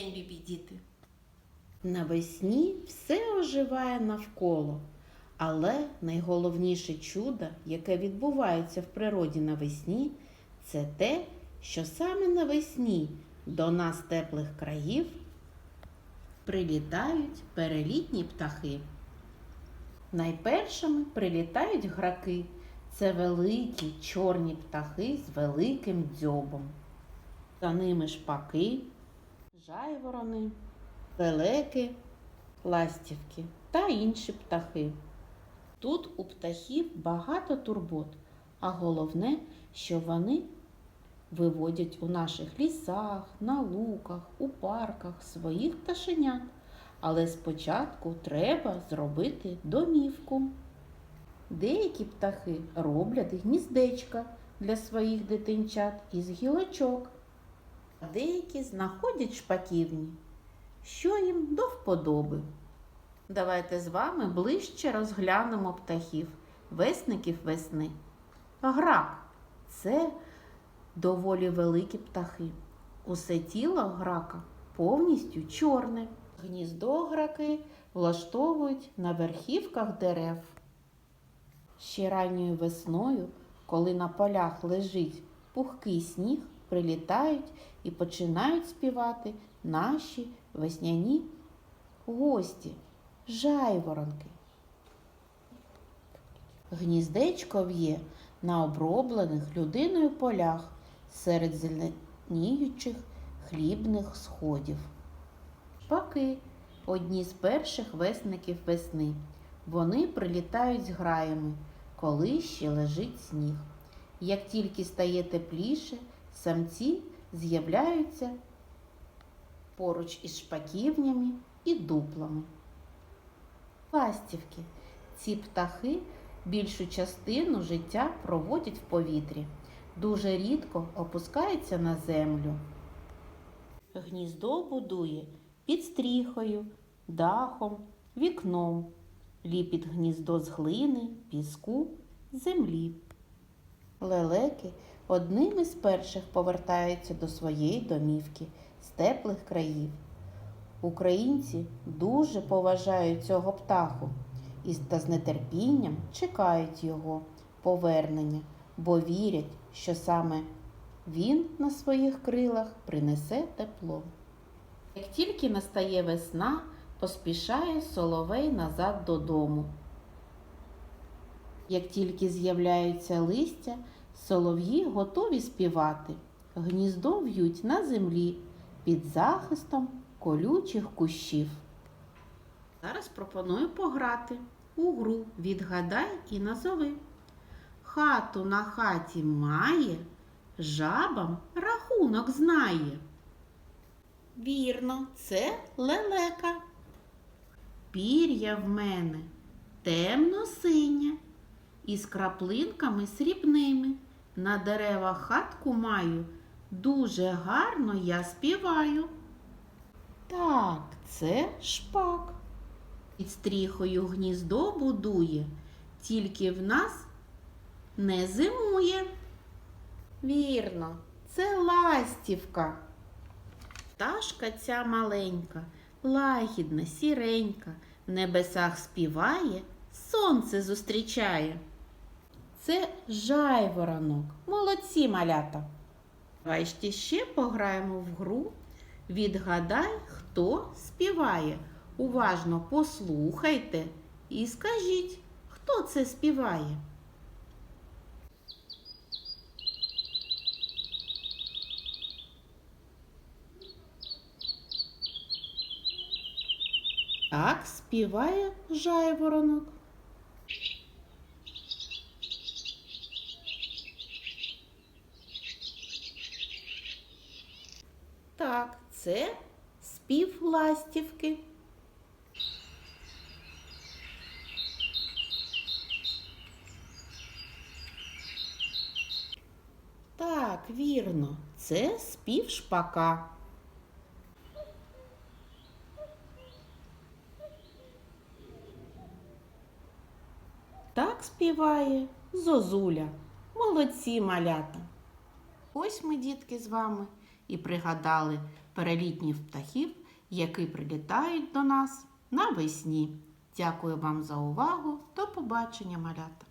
день, бібі діти! Навесні все оживає навколо, але найголовніше чудо, яке відбувається в природі навесні, це те, що саме навесні до нас теплих країв прилітають перелітні птахи. Найпершими прилітають граки. Це великі чорні птахи з великим дзьобом. За ними шпаки, жайворони, лелеки, ластівки та інші птахи. Тут у птахів багато турбот, а головне, що вони виводять у наших лісах, на луках, у парках своїх пташенят. Але спочатку треба зробити домівку. Деякі птахи роблять гніздечка для своїх дитинчат із гілочок, деякі знаходять шпаківні, що їм до вподоби. Давайте з вами ближче розглянемо птахів, весників весни. Грак це доволі великі птахи. Усе тіло грака повністю чорне. Гніздо граки влаштовують на верхівках дерев. Ще ранньою весною, коли на полях лежить пухкий сніг, прилітають і починають співати наші весняні гості, жайворонки. Гніздечко в'є на оброблених людиною полях серед зеленіючих хлібних сходів. Шпаки одні з перших весників весни. Вони прилітають з граями, коли ще лежить сніг. Як тільки стає тепліше, самці з'являються поруч із шпаківнями і дуплами. Ластівки. Ці птахи більшу частину життя проводять в повітрі, дуже рідко опускаються на землю. Гніздо будує під стріхою, дахом, вікном, ліпить гніздо з глини, піску, землі. Лелеки одним із перших повертаються до своєї домівки з теплих країв. Українці дуже поважають цього птаху і та з нетерпінням чекають його повернення, бо вірять, що саме він на своїх крилах принесе тепло. Як тільки настає весна, поспішає соловей назад додому. Як тільки з'являються листя, солов'ї готові співати. Гніздо в'ють на землі під захистом колючих кущів. Зараз пропоную пограти у гру Відгадай і назови. Хату на хаті має, жабам рахунок знає. Вірно, це лелека. Пір'я в мене темно-синє, із краплинками срібними. На деревах хатку маю, дуже гарно я співаю. Так, це шпак. Під стріхою гніздо будує, тільки в нас не зимує. Вірно, це ластівка. Пташка ця маленька, лагідна, сіренька, в небесах співає, сонце зустрічає. Це жайворонок. Молодці малята. Давайте ще пограємо в гру. Відгадай, хто співає. Уважно послухайте і скажіть, хто це співає. Так співає жайворонок. Так, це спів ластівки. Так, вірно, це спів шпака. Так співає Зозуля. Молодці малята. Ось ми, дітки, з вами і пригадали перелітніх птахів, які прилітають до нас навесні. Дякую вам за увагу. До побачення, малята!